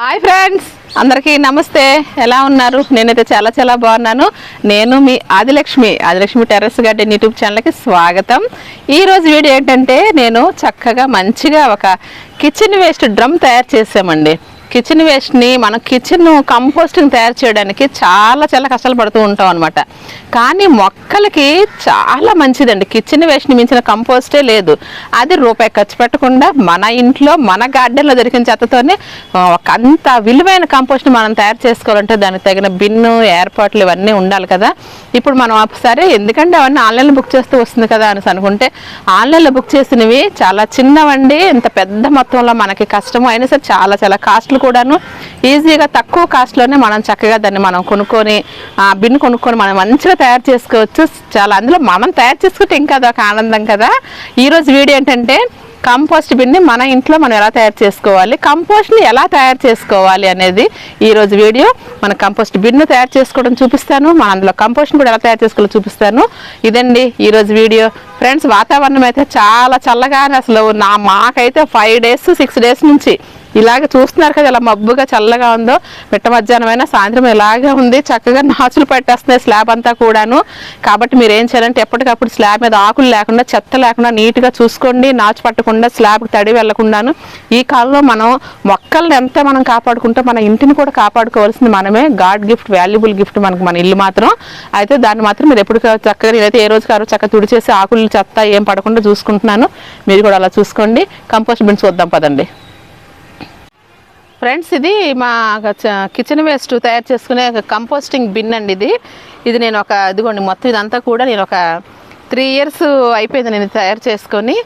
Hi friends అందరికీ నమస్తే. ఎలా ఉన్నారు? నేనైతే చాలా చాలా బాగున్నాను. నేను మీ Adilakshmi Adilakshmi terrace garden YouTube ఛానల్కి స్వాగతం. ఈరోజు వీడియో ఏంటంటే నేను చక్కగా మంచిగా ఒక కిచెన్ వేస్ట్ డ్రమ్ తయారు చేసామండి. కిచెన్ వేస్ట్ని మనం కిచెన్ కంపోస్టింగ్ తయారు చేయడానికి చాలా చాలా కష్టాలు పడుతూ ఉంటాం అనమాట కానీ మొక్కలకి చాలా మంచిదండి. కిచెన్ వేస్ట్ని మించిన కంపోస్టే లేదు. అది రూపాయి ఖర్చు పెట్టకుండా మన ఇంట్లో మన గార్డెన్లో దొరికిన చెత్తతోనే ఒక అంత విలువైన కంపోస్ట్ని మనం తయారు చేసుకోవాలంటే దానికి తగిన బిన్ను ఏర్పాట్లు ఇవన్నీ ఉండాలి కదా. ఇప్పుడు మనం సరే ఎందుకంటే అవన్నీ ఆన్లైన్లో బుక్ చేస్తూ వస్తుంది కదా అని అనుకుంటే ఆన్లైన్లో బుక్ చేసినవి చాలా చిన్నవండి ఇంత పెద్ద మొత్తంలో మనకి కష్టము అయినా సరే చాలా చాలా కాస్ట్లు కూడాను ఈజీగా తక్కువ కాస్ట్లోనే మనం చక్కగా దాన్ని మనం కొనుక్కొని ఆ బిన్ కొనుక్కొని మనం మంచిగా తయారు చేసుకోవచ్చు. చాలా అందులో మనం తయారు చేసుకుంటే ఇంకా అదొక ఆనందం కదా. ఈరోజు వీడియో ఏంటంటే కంపోస్ట్ బిన్ని మన ఇంట్లో మనం ఎలా తయారు చేసుకోవాలి కంపోస్ట్ని ఎలా తయారు చేసుకోవాలి అనేది ఈరోజు వీడియో. మన కంపోస్ట్ బిన్ను తయారు చేసుకోవడం చూపిస్తాను మన అందులో కంపోస్ట్ని కూడా ఎలా తయారు చేసుకోవాలో చూపిస్తాను. ఇదండి ఈరోజు వీడియో. ఫ్రెండ్స్ వాతావరణం అయితే చాలా చల్లగా అసలు నా మాకైతే ఫైవ్ డేస్ సిక్స్ డేస్ నుంచి ఇలాగ చూస్తున్నారు కదా ఇలా మబ్బుగా చల్లగా ఉందో. మిట్ట మధ్యాహ్నం అయినా సాయంత్రం ఇలాగే ఉంది. చక్కగా నాచులు పట్టేస్తున్నాయి స్లాబ్ అంతా కూడాను. కాబట్టి మీరు ఏం చేయాలంటే ఎప్పటికప్పుడు స్లాబ్ మీద ఆకులు లేకుండా చెత్త లేకుండా నీట్గా చూసుకోండి. నాచు పట్టకుండా స్లాబ్కి తడి వెళ్ళకుండాను ఈ కాలంలో మనం మొక్కల్ని ఎంత మనం కాపాడుకుంటే మన ఇంటిని కూడా కాపాడుకోవాల్సింది మనమే. గాడ్ గిఫ్ట్ వాల్యుబుల్ గిఫ్ట్ మనకు మన ఇల్లు మాత్రం. అయితే దాన్ని మాత్రం మీరు ఎప్పుడు చక్కగా నేనైతే ఏ రోజు కారు చక్కగా తుడిచేసి ఆకులు చెత్త ఏం పడకుండా చూసుకుంటున్నాను. మీరు కూడా అలా చూసుకోండి. కంపోస్ట్ బిన్స్ చూద్దాం పదండి. ఫ్రెండ్స్ ఇది మా చ- కిచెన్ వేస్ట్ తయారు చేసుకునే ఒక కంపోస్టింగ్ బిన్ అండి ఇది. ఇది నేను ఒక ఇదిగోండి మొత్తం ఇదంతా కూడా నేను ఒక త్రీ ఇయర్స్ అయిపోయింది నేను తయారు చేసుకొని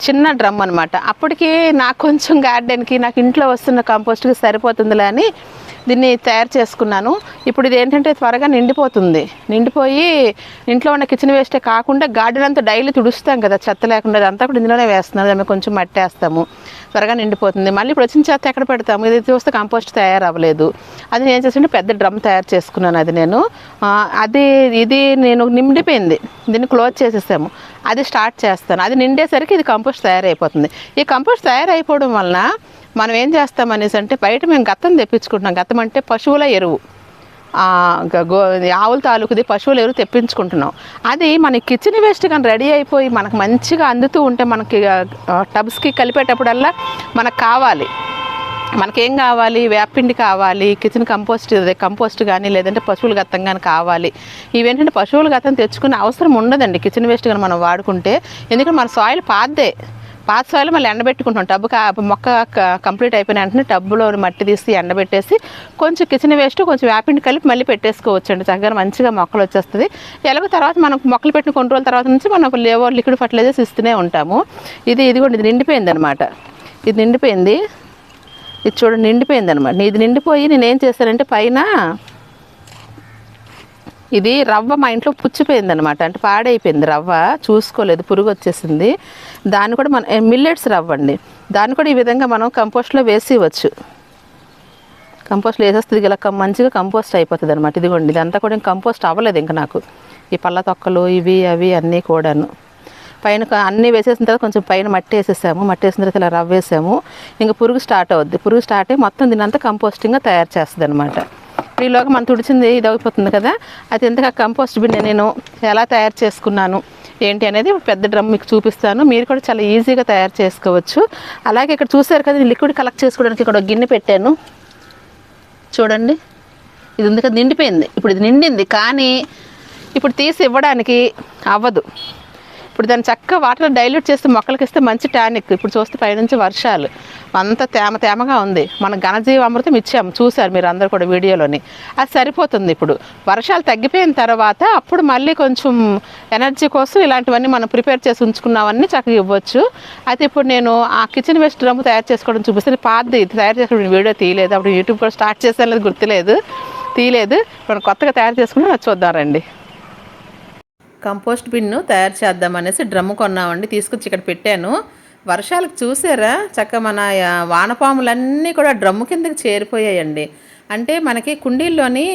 చిన్న డ్రమ్ అనమాట అప్పటికి నాకు కొంచెం గార్డెన్కి నాకు ఇంట్లో వస్తున్న కంపోస్ట్కి సరిపోతుందిలే అని దీన్ని తయారు చేసుకున్నాను. ఇప్పుడు ఇది ఏంటంటే త్వరగా నిండిపోతుంది. నిండిపోయి ఇంట్లో ఉన్న కిచెన్ వేస్టే కాకుండా గార్డెన్ అంతా డైలీ తుడుస్తాం కదా చెత్త లేకుండా అదంతా కూడా ఇందులోనే వేస్తున్నాను దాన్ని కొంచెం మట్టి వేస్తాము త్వరగా నిండిపోతుంది. మళ్ళీ ఇప్పుడు వచ్చిన చెత్త ఎక్కడ పెడతాము? ఇది చూస్తే కంపోస్ట్ తయారవ్వలేదు. అది నేను ఏం చేస్తుంటే పెద్ద డ్రమ్ తయారు చేసుకున్నాను అది నేను. అది ఇది నేను నిండిపోయింది. దీన్ని క్లోజ్ చేసేసాము. అది స్టార్ట్ చేస్తాను. అది నిండేసరికి ఇది కంపోస్ట్ తయారైపోతుంది. ఈ కంపోస్ట్ తయారైపోవడం వలన మనం ఏం చేస్తాం అనేసి అంటే బయట మేము గత్తం తెప్పించుకుంటున్నాం. గత్తం అంటే పశువుల ఎరువు. గ- గో ఆవుల తాలూకుది పశువుల ఎరువు తెప్పించుకుంటున్నాం. అది మన కిచెన్ వేస్ట్ కానీ రెడీ అయిపోయి మనకు మంచిగా అందుతూ ఉంటే మనకి టబ్స్కి కలిపేటప్పుడల్లా మనకు కావాలి. మనకేం కావాలి? వేపిండి కావాలి కిచెన్ కంపోస్ట్ కంపోస్ట్ కానీ లేదంటే పశువుల గతం కానీ కావాలి. ఇవేంటంటే పశువుల గతం తెచ్చుకునే అవసరం ఉండదండి. కిచెన్ వేస్ట్ కానీ మనం వాడుకుంటే. ఎందుకంటే మన సాయిల్ పాతదే పాత సాయిల్ మళ్ళీ ఎండబెట్టుకుంటాం టబ్బు కా మొక్క కంప్లీట్ అయిపోయిన వెంటనే టబ్బులో మట్టి తీసి ఎండబెట్టేసి కొంచెం కిచెన్ వేస్ట్ కొంచెం వేపిండి కలిపి మళ్ళీ పెట్టేసుకోవచ్చు అండి చక్కగా మంచిగా మొక్కలు వచ్చేస్తుంది. ఎలాగో తర్వాత మనం మొక్కలు పెట్టిన కొన్ని రోజుల తర్వాత నుంచి మనం లేవో లిక్విడ్ ఫర్టిలైజర్స్ ఇస్తూనే ఉంటాము. ఇది ఇది కూడా ఇది నిండిపోయింది అనమాట ఇది నిండిపోయింది. ఇది చూడండి నిండిపోయింది అనమాట ఇది నిండిపోయి నేను ఏం చేశానంటే పైన ఇది రవ్వ మా ఇంట్లో పుచ్చిపోయింది అనమాట అంటే పాడైపోయింది రవ్వ చూసుకోలేదు పురుగు వచ్చేసింది దాన్ని కూడా మన మిల్లెట్స్ రవ్వ అండి. దాన్ని కూడా ఈ విధంగా మనం కంపోస్ట్లో వేసి ఇవ్వచ్చు కంపోస్ట్లో వేసేస్తుంది ఇలా కం- మంచిగా కంపోస్ట్ అయిపోతుంది అనమాట ఇదిగోండి ఇదంతా కూడా ఇంకా కంపోస్ట్ అవ్వలేదు ఇంకా నాకు. ఈ పళ్ళ తొక్కలు ఇవి అవి అన్నీ కూడాను. పైన అన్నీ వేసేసిన తర్వాత కొంచెం పైన మట్టి వేసేసాము. మట్టి వేసిన తర్వాత ఇలా రవ్వ వేసాము ఇంకా పురుగు స్టార్ట్ అవుద్ది. పురుగు స్టార్ట్ అయ్యి మొత్తం దీనంతా కంపోస్టింగ్గా తయారు చేస్తుంది అనమాట ఈలోగా మనం తుడిచింది ఇది అయిపోతుంది కదా. అది ఎందుకు కంపోస్ట్ బిన్ నేను ఎలా తయారు చేసుకున్నాను? ఏంటి అనేది పెద్ద డ్రమ్ మీకు చూపిస్తాను. మీరు కూడా చాలా ఈజీగా తయారు చేసుకోవచ్చు. అలాగే ఇక్కడ చూసారు కదా లిక్విడ్ కలెక్ట్ చేసుకోవడానికి ఇక్కడ గిన్నె పెట్టాను. చూడండి. ఇది ఉంది కదా నిండిపోయింది. ఇప్పుడు ఇది నిండింది. కానీ ఇప్పుడు తీసి ఇవ్వడానికి అవ్వదు. ఇప్పుడు దాన్ని చక్కగా వాటర్ డైల్యూట్ చేస్తే మొక్కలకి ఇస్తే మంచి టానిక్. ఇప్పుడు చూస్తే పైనుంచి వర్షాలు. అంత తేమ తేమగా ఉంది. మన ఘనజీవ అమృతం ఇచ్చాము చూశారు మీరు అందరు కూడా వీడియోలోని. అది సరిపోతుంది ఇప్పుడు. వర్షాలు తగ్గిపోయిన తర్వాత అప్పుడు మళ్ళీ కొంచెం ఎనర్జీ కోసం ఇలాంటివన్నీ మనం ప్రిపేర్ చేసి ఉంచుకున్నవన్నీ చక్కగా ఇవ్వచ్చు. అయితే ఇప్పుడు నేను ఆ కిచెన్ వేస్ట్ డ్రమ్ తయారు చేసుకోవడం చూపిస్తే పాతది తయారు చేసుకోవడం వీడియో తీయలేదు. అప్పుడు యూట్యూబ్ కూడా స్టార్ట్ చేసాను గుర్తులేదు. తీయలేదు. ఇప్పుడు కొత్తగా తయారు చేసుకుని అది చూద్దాం రండి. కంపోస్ట్ బిన్ను తయారు చేద్దాం అనేసి డ్రమ్ము కొన్నామండి తీసుకొచ్చి ఇక్కడ పెట్టాను. వర్షాలకు చూసారా? చక్క మన వానపాములన్నీ కూడా డ్రమ్ము కిందకి చేరిపోయాయండి. అంటే మనకి కుండీల్లోని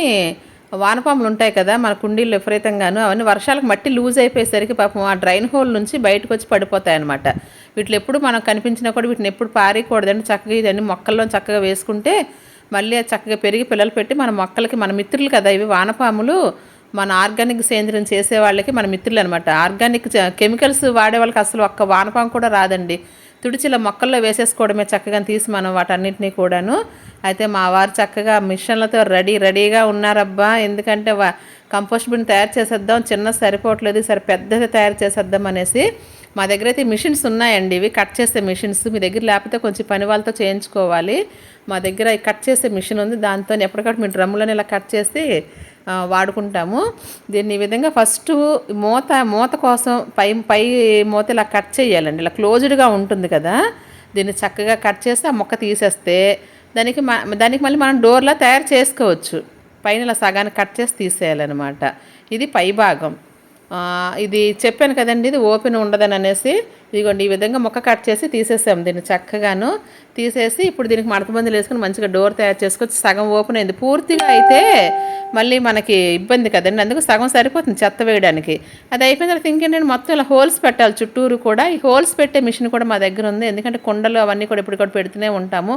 వానపాములు ఉంటాయి కదా మన కుండీలు విపరీతంగాను అవన్నీ వర్షాలకు మట్టి లూజ్ అయిపోయేసరికి పాపం ఆ డ్రైన్ హోల్ నుంచి బయటకు వచ్చి పడిపోతాయి అనమాట వీటిలో ఎప్పుడు మనం కనిపించినా కూడా వీటిని ఎప్పుడు పారేయకూడదండి. చక్కగా ఇదన్నీ మొక్కల్లో చక్కగా వేసుకుంటే మళ్ళీ చక్కగా పెరిగి పిల్లలు పెట్టి మన మొక్కలకి మన మిత్రులు కదా ఇవి వానపాములు మన ఆర్గానిక్ సేంద్రియం చేసే వాళ్ళకి మన మిత్రులు అనమాట ఆర్గానిక్ కెమికల్స్ వాడే వాళ్ళకి అసలు ఒక్క వానపాం కూడా రాదండి. తుడిచిలా మొక్కల్లో వేసేసుకోవడమే చక్కగా తీసి మనం వాటన్నిటినీ కూడాను. అయితే మా వారు చక్కగా మిషన్లతో రెడీ రెడీగా ఉన్నారబ్బా. ఎందుకంటే వా కంపోస్ట్ బిన్ తయారు చేసేద్దాం చిన్న సరిపోవట్లేదు సరే పెద్దది తయారు చేసేద్దాం అనేసి మా దగ్గర అయితే మిషన్స్ ఉన్నాయండి. ఇవి కట్ చేసే మిషన్స్. మీ దగ్గర లేకపోతే కొంచెం పని వాళ్ళతో చేయించుకోవాలి. మా దగ్గర కట్ చేసే మిషన్ ఉంది. దాంతో ఎప్పటికప్పుడు మీ డ్రమ్ములను ఇలా కట్ చేసి వాడుకుంటాము. దీన్ని ఈ విధంగా ఫస్ట్ మూత మూత కోసం పై పై మూత ఇలా కట్ చేయాలండి. ఇలా క్లోజ్డ్గా ఉంటుంది కదా. దీన్ని చక్కగా కట్ చేసి ఆ మొక్క తీసేస్తే దానికి మ దానికి మళ్ళీ మనం డోర్లా తయారు చేసుకోవచ్చు. పైన ఇలా సగాన్ని కట్ చేసి తీసేయాలన్నమాట. ఇది పై భాగం. ఇది చెప్పాను కదండి ఇది ఓపెన్ ఉండదని అనేసి ఇదిగోండి ఈ విధంగా మొక్క కట్ చేసి తీసేసాం దీన్ని చక్కగాను. తీసేసి ఇప్పుడు దీనికి మడతబందులు వేసుకుని మంచిగా డోర్ తయారు చేసుకొచ్చి సగం ఓపెన్ అయింది. పూర్తిగా అయితే మళ్ళీ మనకి ఇబ్బంది కదండి. అందుకు సగం సరిపోతుంది చెత్త వేయడానికి. అది అయిపోయిన తర్వాత ఇంకేంటంటే మొత్తం ఇలా హోల్స్ పెట్టాలి చుట్టూరు కూడా. ఈ హోల్స్ పెట్టే మిషన్ కూడా మా దగ్గర ఉంది. ఎందుకంటే కుండలు అవన్నీ కూడా ఇప్పుడు కూడా పెడుతూనే ఉంటాము.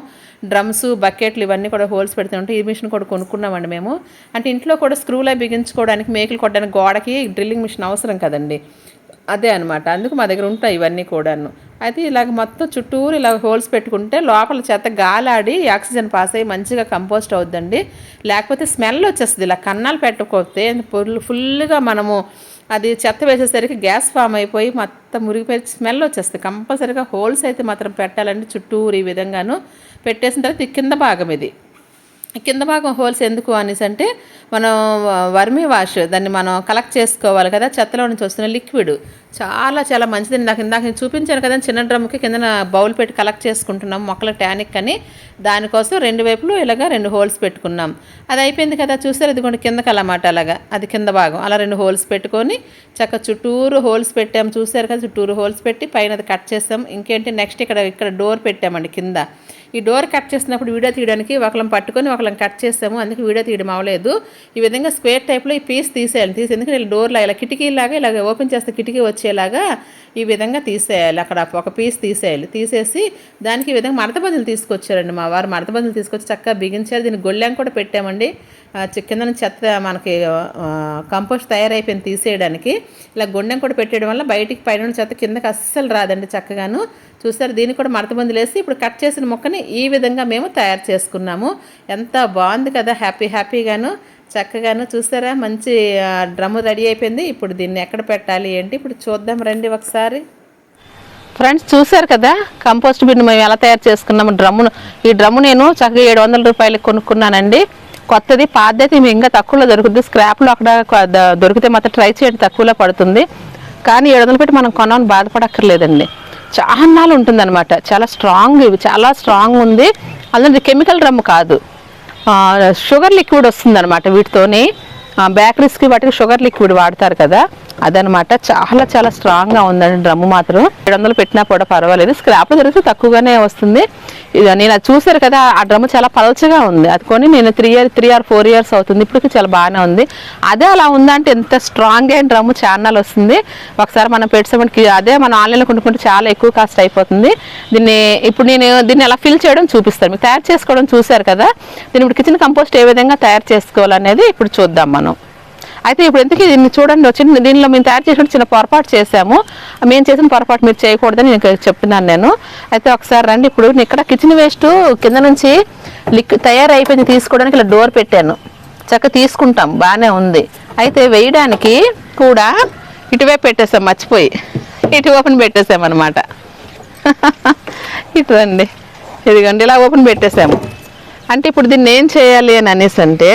డ్రమ్స్ బకెట్లు ఇవన్నీ కూడా హోల్స్ పెడుతూ ఉంటాయి. ఈ మిషన్ కూడా కొనుక్కున్నామండి మేము. అంటే ఇంట్లో కూడా స్క్రూలే బిగించుకోవడానికి మేకలు కొట్టడానికి గోడకి డ్రిల్లింగ్ మిషన్ అవసరం కదండి. అదే అనమాట అందుకు మా దగ్గర ఉంటాయి ఇవన్నీ కూడాను. అయితే ఇలాగ మొత్తం చుట్టూరు ఇలా హోల్స్ పెట్టుకుంటే లోపల చెత్త గాలాడి ఆక్సిజన్ పాస్ అయ్యి మంచిగా కంపోస్ట్ అవుద్దండి. లేకపోతే స్మెల్ వచ్చేస్తుంది ఇలా కన్నాలు పెట్టకపోతే ఫుల్ ఫుల్గా మనము అది చెత్త వేసేసరికి గ్యాస్ ఫామ్ అయిపోయి మొత్తం మురిగిపోయి స్మెల్ వచ్చేస్తుంది. కంపల్సరీగా హోల్స్ అయితే మాత్రం పెట్టాలండి చుట్టూరు ఈ విధంగాను. పెట్టేసిన తర్వాత ఈ కింద భాగం ఇది. కింద భాగం హోల్స్ ఎందుకు అనేసి అంటే మనం వర్మీ వాష్ దాన్ని మనం కలెక్ట్ చేసుకోవాలి కదా చెత్తలో నుంచి వస్తున్న లిక్విడ్. చాలా చాలా మంచిది. నాకు ఇందాక నేను చూపించాను కదా చిన్న డ్రమ్కి కింద బౌల్ పెట్టి కలెక్ట్ చేసుకుంటున్నాం మొక్కల టానిక్ అని. దానికోసం రెండు వైపులు ఇలాగా రెండు హోల్స్ పెట్టుకున్నాం. అది అయిపోయింది కదా చూస్తారు ఇది కిందకి అన్నమాట అలాగా. అది కింద భాగం. అలా రెండు హోల్స్ పెట్టుకొని చక్క చుట్టూరు హోల్స్ పెట్టాం. చూసారు కదా చుట్టూరు హోల్స్ పెట్టి పైన అది కట్ చేస్తాం. ఇంకేంటి నెక్స్ట్ ఇక్కడ ఇక్కడ డోర్ పెట్టామండి కింద. ఈ డోర్ కట్ చేసినప్పుడు వీడియో తీయడానికి ఒకళ్ళం పట్టుకొని ఒకళ్ళం కట్ చేస్తాము. అందుకే వీడియో తీయడం అవ్వలేదు ఈ విధంగా స్క్వేర్ టైప్లో ఈ పీస్ తీసేయాలి. తీసి ఎందుకంటే ఇలా ఇలా కిటికీలాగా ఇలా ఓపెన్ చేస్తే కిటికీ వచ్చేలాగా ఈ విధంగా తీసేయాలి. అక్కడ ఒక పీస్ తీసేయాలి. తీసేసి దానికి ఈ విధంగా మడత తీసుకొచ్చారండి మా వారు. మడత తీసుకొచ్చి చక్కగా బిగించారు. దీన్ని గొళ్ళెం కూడా పెట్టామండి. కిందన కింద చెత్త మనకి కంపోస్ట్ తయారైపోయింది తీసేయడానికి. ఇలా గుండెం కూడా పెట్టేయడం వల్ల బయటికి పైన చెత్త కిందకి అస్సలు రాదండి చక్కగాను. చూసారు? దీన్ని కూడా మడతబందులు వేసి ఇప్పుడు కట్ చేసిన మొక్కని ఈ విధంగా మేము తయారు చేసుకున్నాము. ఎంత బాగుంది కదా! హ్యాపీ హ్యాపీగాను చక్కగాను చూసారా? మంచి డ్రమ్ము రెడీ అయిపోయింది. ఇప్పుడు దీన్ని ఎక్కడ పెట్టాలి? ఏంటి? ఇప్పుడు చూద్దాం రండి ఒకసారి. ఫ్రెండ్స్ చూశారు కదా? కంపోస్ట్ బిన్ మేము ఎలా తయారు చేసుకున్నాము డ్రమ్మును. ఈ డ్రమ్ము నేను చక్కగా ఏడు వందల రూపాయలకి కొనుక్కున్నానండి. కొత్తది పాతది మేము ఇంకా తక్కువలో దొరుకుతుంది. స్క్రాప్లో అక్కడ దొరికితే మాత్రం ట్రై చేయండి తక్కువలో పడుతుంది. కానీ ఏడు వందలు పెట్టి మనం కొనాలని బాధపడక్కర్లేదండి. చాలా ఉంటుందన్నమాట. చాలా స్ట్రాంగ్ ఇవి. చాలా స్ట్రాంగ్ ఉంది. అందులో కెమికల్ రమ్ము కాదు. షుగర్ లిక్విడ్ వస్తుందన్నమాట వీటితోనే. బేకరీస్కి వాటికి షుగర్ లిక్విడ్ వాడతారు కదా. అదనమాట. చాలా చాలా స్ట్రాంగ్గా ఉందండి డ్రమ్ము మాత్రం. ఏడు వందలు పెట్టినా కూడా పర్వాలేదు. స్క్రాప్లో దొరికితే తక్కువగానే వస్తుంది. నేను అది చూసారు కదా ఆ డ్రమ్ము చాలా పలచగా ఉంది. అది కొని నేను three year three or four years అవుతుంది. ఇప్పటికి చాలా బాగానే ఉంది. అదే అలా ఉందంటే ఎంత స్ట్రాంగ్ అయిన డ్రమ్ము ఛానల్ వస్తుంది. ఒకసారి మనం పెట్టేసరికి అదే మనం ఆన్లైన్లో కొనుక్కుంటే చాలా ఎక్కువ కాస్ట్ అయిపోతుంది. దీన్ని ఇప్పుడు నేను దీన్ని ఎలా ఫిల్ చేయడం చూపిస్తాను. మీకు తయారు చేసుకోవడం చూశారు కదా. దీన్ని ఇప్పుడు కిచెన్ కంపోస్ట్ ఏ విధంగా తయారు చేసుకోవాలనేది ఇప్పుడు చూద్దాం మనం. అయితే ఇప్పుడు ఎందుకు దీన్ని చూడండి వచ్చింది దీనిలో మేము తయారు చేసిన చిన్న పొరపాటు చేసాము మేము చేసిన పొరపాటు మీరు చేయకూడదని నేను చెప్తున్నాను నేను. అయితే ఒకసారి రండి ఇప్పుడు నేను ఇక్కడ కిచెన్ వేస్ట్ కింద నుంచి లిక్ తయారైపోయింది తీసుకోవడానికి ఇలా డోర్ పెట్టాను. చక్క తీసుకుంటాం బాగానే ఉంది. అయితే వేయడానికి కూడా ఇటువైపు పెట్టేసాం మర్చిపోయి. ఇటు ఓపెన్ పెట్టేసాం అనమాట ఇటు రండి. ఇదిగోండి ఇలా ఓపెన్ పెట్టేసాము. అంటే ఇప్పుడు దీన్ని ఏం చేయాలి అని అనేసి అంటే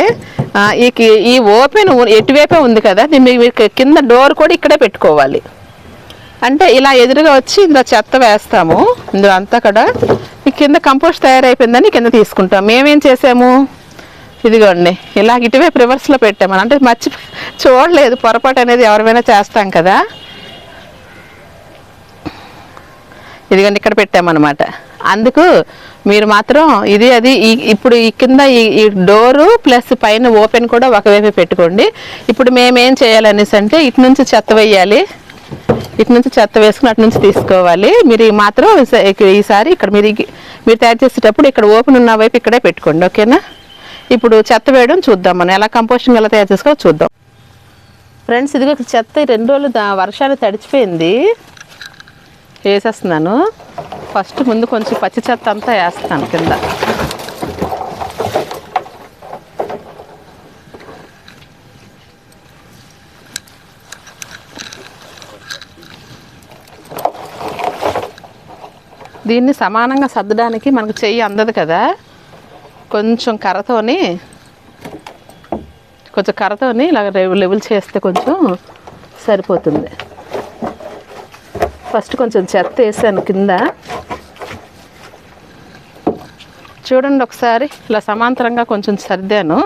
ఈ ఈ ఓపెన్ ఎటువైపే ఉంది కదా దీన్ని మీకు కింద డోర్ కూడా ఇక్కడే పెట్టుకోవాలి. అంటే ఇలా ఎదురుగా వచ్చి ఇందులో చెత్త వేస్తాము. ఇందులో అంతా కూడా ఈ కింద కంపోస్ట్ తయారైపోయిందని కింద తీసుకుంటాం. మేమేం చేసాము? ఇదిగోండి ఇలా ఇటువైపు రివర్స్లో పెట్టాము. అంటే మర్చి చూడలేదు పొరపాటు అనేది ఎవరిమైనా చేస్తాం కదా. ఇదిగోండి ఇక్కడ పెట్టామన్నమాట. అందుకు మీరు మాత్రం ఇది అది ఈ ఇప్పుడు ఈ కింద ఈ డోరు ప్లస్ పైన ఓపెన్ కూడా ఒకవైపు పెట్టుకోండి. ఇప్పుడు మేమేం చేయాలనేసి అంటే ఇటు నుంచి చెత్త వేయాలి. ఇటు నుంచి చెత్త వేసుకుని అటు నుంచి తీసుకోవాలి. మీరు మాత్రం ఈసారి ఇక్కడ మీరు మీరు తయారు చేసేటప్పుడు ఇక్కడ ఓపెన్ ఉన్న వైపు ఇక్కడే పెట్టుకోండి ఓకేనా? ఇప్పుడు చెత్త వేయడం చూద్దాం మనం. ఎలా కంపోస్టింగ్ ఎలా తయారు చేసుకోవాలో చూద్దాం. ఫ్రెండ్స్ ఇదిగో ఇక్కడ చెత్త రెండు రోజులు వర్షాలు తడిచిపోయింది. వేసేస్తున్నాను. ఫస్ట్ ముందు కొంచెం పచ్చి చెత్త అంతా వేస్తాను కింద. దీన్ని సమానంగా సర్దడానికి మనకు చెయ్యి అందదు కదా. కొంచెం కర్రతోని కొంచెం కర్రతోని ఇలా లెవెల్ చేస్తే కొంచెం సరిపోతుంది. ఫస్ట్ కొంచెం చెత్త వేసాను కింద. చూడండి ఒకసారి ఇలా సమాంతరంగా కొంచెం సర్దాను.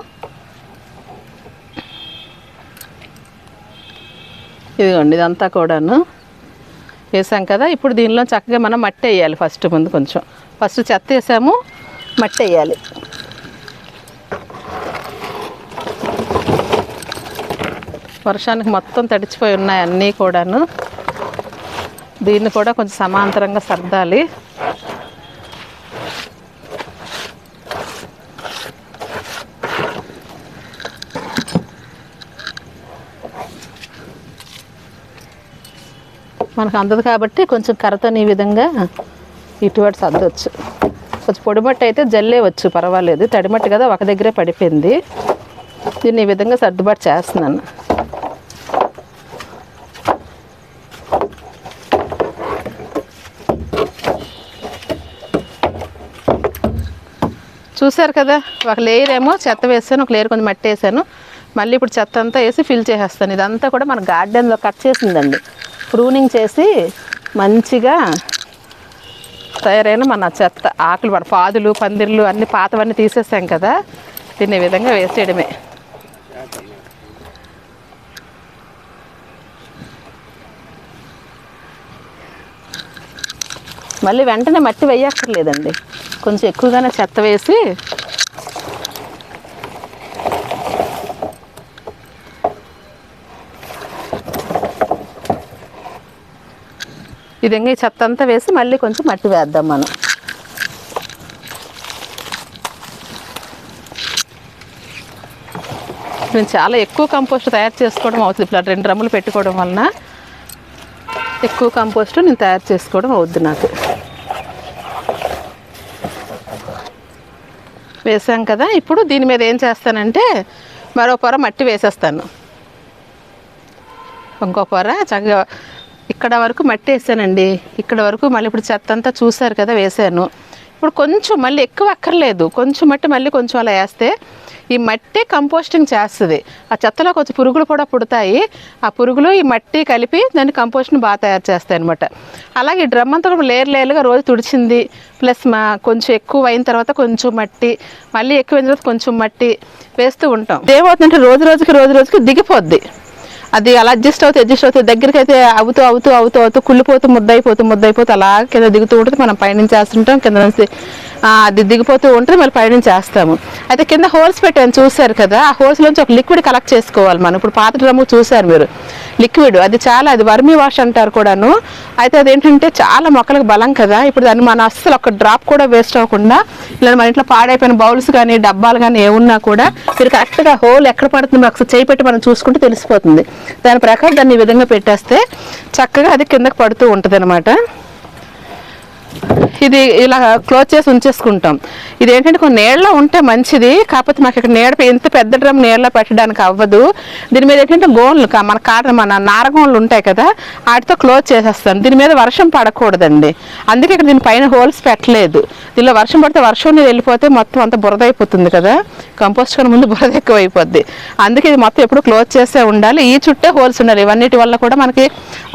ఇదిగోండి ఇదంతా కూడాను. వేసాం కదా ఇప్పుడు దీనిలో చక్కగా మనం మట్టి వేయాలి ఫస్ట్ ముందు కొంచెం. ఫస్ట్ చెత్త వేసాము మట్టి వేయాలి. వర్షానికి మొత్తం తడిచిపోయి ఉన్నాయి అన్నీ కూడాను. దీన్ని కూడా కొంచెం సమాంతరంగా సర్దాలి. మనకు అందదు కాబట్టి కొంచెం కర్రతోని ఈ విధంగా ఇటువంటి సర్దొచ్చు. కొంచెం పొడిమట్టి అయితే జల్లేవచ్చు పర్వాలేదు. తడిమట్టి కదా ఒక దగ్గరే పడిపోయింది. దీన్ని ఈ విధంగా సర్దుబాటు చేస్తున్నాను. చూసారు కదా ఒక లేయర్ ఏమో చెత్త వేసాను ఒక లేయర్ కొంచెం మట్టి వేసాను. మళ్ళీ ఇప్పుడు చెత్త అంతా వేసి ఫిల్ చేసేస్తాను. ఇదంతా కూడా మన గార్డెన్లో కట్ చేసిందండి. ప్రూనింగ్ చేసి మంచిగా తయారైన మన చెత్త ఆకులు మన పాదులు పందిర్లు అన్ని పాతవన్నీ తీసేసాం కదా దీన్ని విధంగా వేసేయడమే. మళ్ళీ వెంటనే మట్టి వేయక్కర్లేదండి. కొంచెం ఎక్కువగానే చెత్త వేసి విధంగా ఈ చెత్త అంతా వేసి మళ్ళీ కొంచెం మట్టి వేద్దాం మనం. నేను చాలా ఎక్కువ కంపోస్ట్ తయారు చేసుకోవడం అవుతుంది. ఇప్పుడు రెండు డ్రమ్ములు పెట్టుకోవడం వలన ఎక్కువ కంపోస్ట్ నేను తయారు చేసుకోవడం అవుద్ది నాకు. వేసాం కదా ఇప్పుడు దీని మీద ఏం చేస్తానంటే మరో పొర మట్టి వేసేస్తాను. ఇంకో పొర చక్కగా ఇక్కడ వరకు మట్టి వేసానండి. ఇక్కడ వరకు మళ్ళీ ఇప్పుడు చెత్త అంతా చూసారు కదా వేసాను. ఇప్పుడు కొంచెం మళ్ళీ ఎక్కువ అక్కర్లేదు. కొంచెం మట్టి మళ్ళీ కొంచెం అలా వేస్తే ఈ మట్టి కంపోస్టింగ్ చేస్తుంది. ఆ చెత్తలో కొంచెం పురుగులు కూడా పుడతాయి. ఆ పురుగులు ఈ మట్టి కలిపి దాన్ని కంపోస్ట్ని బాగా తయారు చేస్తాయి అనమాట అలాగే ఈ డ్రమ్ అంతా కూడా లేరు లేరుగా రోజు తుడిచింది. ప్లస్ మా కొంచెం ఎక్కువ అయిన తర్వాత కొంచెం మట్టి మళ్ళీ ఎక్కువ అయిన తర్వాత కొంచెం మట్టి వేస్తూ ఉంటాం. ఏమవుతుందంటే రోజు రోజుకి రోజు రోజుకి దిగిపోద్ది. అది అలా అడ్జస్ట్ అవుతూ అడ్జస్ట్ అవుతూ దగ్గరికి అయితే అవుతూ అవుతూ అవుతూ అవుతూ కుళ్ళిపోతూ ముద్దయిపోతూ ముద్దయిపోతూ అలా కింద దిగుతూ ఉంటుంది. మనం పైనుంచి వేస్తుంటాం కింద నుంచి అది దిగిపోతూ ఉంటుంది మళ్ళీ పైనుంచి వేస్తాము. అయితే కింద హోల్స్ పెట్టాను చూశారు కదా? ఆ హోల్స్ నుంచి ఒక లిక్విడ్ కలెక్ట్ చేసుకోవాలి మనం. ఇప్పుడు పాత డ్రమ్ము చూశారు మీరు. లిక్విడ్ అది చాలా అది వర్మీ వాష్ అంటారు కూడాను. అయితే అదేంటంటే చాలా మొక్కలకు బలం కదా. ఇప్పుడు దాన్ని మన అస్సలు ఒక డ్రాప్ కూడా వేస్ట్ అవ్వకుండా ఇలా మన ఇంట్లో పాడైపోయిన బౌల్స్ కానీ డబ్బాలు కానీ ఏమున్నా కూడా మీరు కరెక్ట్గా హోల్ ఎక్కడ పడుతుంది ఒకసారి చేయి పెట్టి మనం చూసుకుంటే తెలిసిపోతుంది. దాని ప్రకారం దాన్ని ఈ విధంగా పెట్టేస్తే చక్కగా అది కిందకి పడుతూ ఉంటుంది ఇది ఇలా క్లోజ్ చేసి ఉంచేసుకుంటాం. ఇది ఏంటంటే కొన్ని నీళ్ళలో ఉంటే మంచిది కాకపోతే మాకు ఇక్కడ నీడ ఎంత పెద్ద డ్రమ్ నీళ్ళలో పెట్టడానికి అవ్వదు. దీని మీద ఏంటంటే గోన్లు మన కాట మన నారగోన్లు ఉంటాయి కదా వాటితో క్లోజ్ చేసేస్తాం. దీని మీద వర్షం పడకూడదండి. అందుకే ఇక్కడ దీని పైన హోల్స్ పెట్టలేదు. దీనిలో వర్షం పడితే వర్షం నీళ్ళు వెళ్ళిపోతే మొత్తం అంత బురద అయిపోతుంది కదా. కంపోస్ట్ కన్నా ముందు బురద ఎక్కువ అయిపోద్ది అందుకే ఇది మొత్తం ఎప్పుడు క్లోజ్ చేసే ఉండాలి. ఈ చుట్టే హోల్స్ ఉండాలి. ఇవన్నిటి వల్ల కూడా మనకి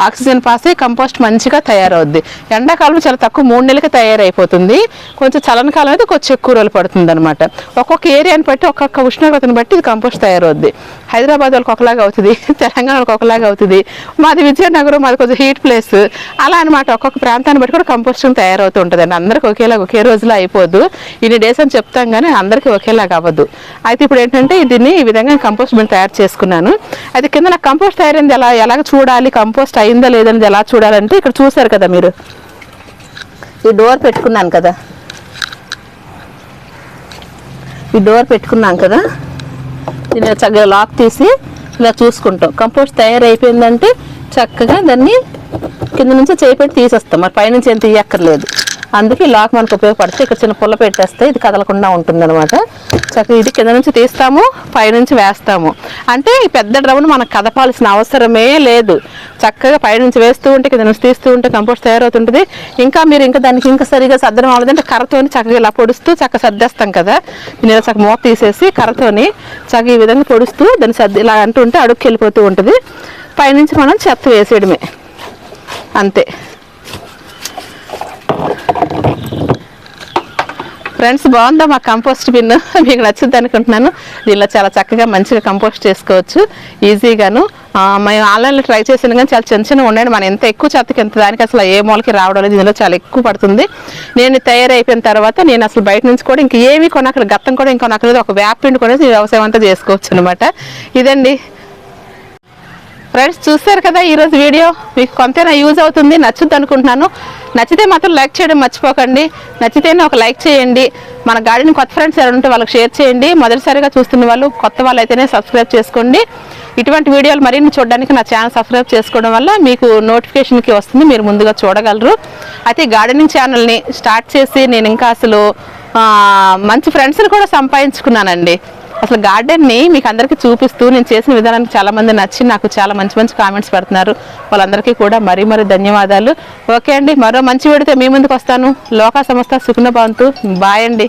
ఆక్సిజన్ పాస్ అయ్యి కంపోస్ట్ మంచిగా తయారవుద్ది. ఎండాకాలం చాలా తక్కువ మూడు నెలలకి తయారైపోతుంది. కొంచెం చలన కాలం అయితే కొంచెం ఎక్కువ రోజులు పడుతుంది అనమాట ఒక్కొక్క ఏరియాని బట్టి ఒక్కొక్క ఉష్ణోగ్రతను బట్టి ఇది కంపోస్ట్ తయారవుద్ది. హైదరాబాద్ వాళ్ళకి ఒకలాగా అవుతుంది తెలంగాణ వాళ్ళకి ఒకలాగా అవుతుంది మాది విజయనగరం మాది కొంచెం హీట్ ప్లేస్. అలా అనమాట ఒక్కొక్క ప్రాంతాన్ని బట్టి కూడా కంపోస్టింగ్ తయారవుతూ ఉంటుంది అండి అందరికీ ఒకేలాగా ఒకే రోజులో అయిపోద్దు. ఇన్ని డేస్ అని చెప్తాం కానీ అందరికీ ఒకేలాగా అవ్వదు అయితే ఇప్పుడు ఏంటంటే దీన్ని ఈ విధంగా కంపోస్ట్ బిన్ తయారు చేసుకున్నాను. అయితే కింద నాకు కంపోస్ట్ తయారైంది ఎలా ఎలాగ చూడాలి కంపోస్ట్ అయిందా లేదనేది ఎలా చూడాలంటే ఇక్కడ చూసారు కదా మీరు? ఈ డోర్ పెట్టుకున్నాను కదా. ఈ డోర్ పెట్టుకున్నాం కదా. దీని చక్కగా లాక్ తీసి ఇలా చూసుకుంటాం. కంపోస్ట్ తయారైపోయిందంటే చక్కగా దాన్ని కింద నుంచి చేయి పెట్టి తీసేస్తాం. మరి పైనుంచి ఏం తీయక్కర్లేదు. అందుకే లాక్ మనకు ఉపయోగపడితే ఇక్కడ చిన్న పుల్ల పెట్టేస్తే ఇది కదలకుండా ఉంటుంది అనమాట చక్కగా ఇది కింద నుంచి తీస్తాము పైనుంచి వేస్తాము. అంటే ఈ పెద్ద డ్రమ్ను మనకు కదపాల్సిన అవసరమే లేదు. చక్కగా పైనుంచి వేస్తూ ఉంటే కింద నుంచి తీస్తూ ఉంటే కంపోస్ట్ తయారవుతుంటుంది. ఇంకా మీరు ఇంకా దానికి ఇంకా సరిగా సర్దడం అవ్వదంటే కర్రతోని చక్కగా ఇలా పొడుస్తూ చక్కగా సర్దేస్తాం కదా. నేను చక్కగా మూత తీసేసి కర్రతోని చక్కగా ఈ విధంగా పొడుస్తూ దాన్ని సర్ది ఇలా అంటుంటే అడుగుకి వెళ్ళిపోతూ ఉంటుంది. పైనుంచి మనం చెత్త వేసేయడమే. అంతే. ఫ్రెండ్స్ బాగుందా మా కంపోస్ట్ బిన్ మీకు నచ్చుద్ది అనుకుంటున్నాను. దీనిలో చాలా చక్కగా మంచిగా కంపోస్ట్ చేసుకోవచ్చు. ఈజీగాను మేము ఆన్లైన్లో ట్రై చేసిన కానీ చాలా చిన్న చిన్న ఉండండి. మనం ఎంత ఎక్కువ చెత్తకి ఎంత దానికి అసలు ఏ మూలకి రావడం లేదు దీనిలో చాలా ఎక్కువ పడుతుంది. నేను తయారైపోయిన తర్వాత నేను అసలు బయట నుంచి కూడా ఇంక ఏమి కొనక్కడ గత్తం కూడా ఇంకొన అక్కడ ఒక వ్యాపిండి కూడా ఈ వ్యవసాయం అంతా చేసుకోవచ్చు అనమాట ఇదండి. ఫ్రెండ్స్ చూస్తారు కదా ఈరోజు వీడియో? మీకు కొంతైనా యూజ్ అవుతుంది నచ్చుద్ది అనుకుంటున్నాను. నచ్చితే మాత్రం లైక్ చేయడం మర్చిపోకండి. నచ్చితేనే ఒక లైక్ చేయండి. మన గార్డెన్ కొత్త ఫ్రెండ్స్ ఎవరు ఉంటే వాళ్ళకి షేర్ చేయండి. మొదటిసారిగా చూస్తున్న వాళ్ళు కొత్త వాళ్ళు అయితేనే సబ్స్క్రైబ్ చేసుకోండి. ఇటువంటి వీడియోలు మరిన్ని చూడడానికి నా ఛానల్ సబ్స్క్రైబ్ చేసుకోవడం వల్ల మీకు నోటిఫికేషన్కి వస్తుంది. మీరు ముందుగా చూడగలరు. అయితే గార్డెనింగ్ ఛానల్ని స్టార్ట్ చేసి నేను ఇంకా అసలు మంచి ఫ్రెండ్స్ని కూడా సంపాదించుకున్నానండి. అసలు గార్డెన్ని మీకు అందరికీ చూపిస్తూ నేను చేసిన విధానానికి చాలామంది నచ్చి నాకు చాలా మంచి మంచి కామెంట్స్ పెడుతున్నారు. వాళ్ళందరికీ కూడా మరీ మరీ ధన్యవాదాలు. ఓకే అండి మరో మంచి వీడితో మీ ముందుకు వస్తాను. లోకా సంస్థ సుఖన బాయ్ అండి.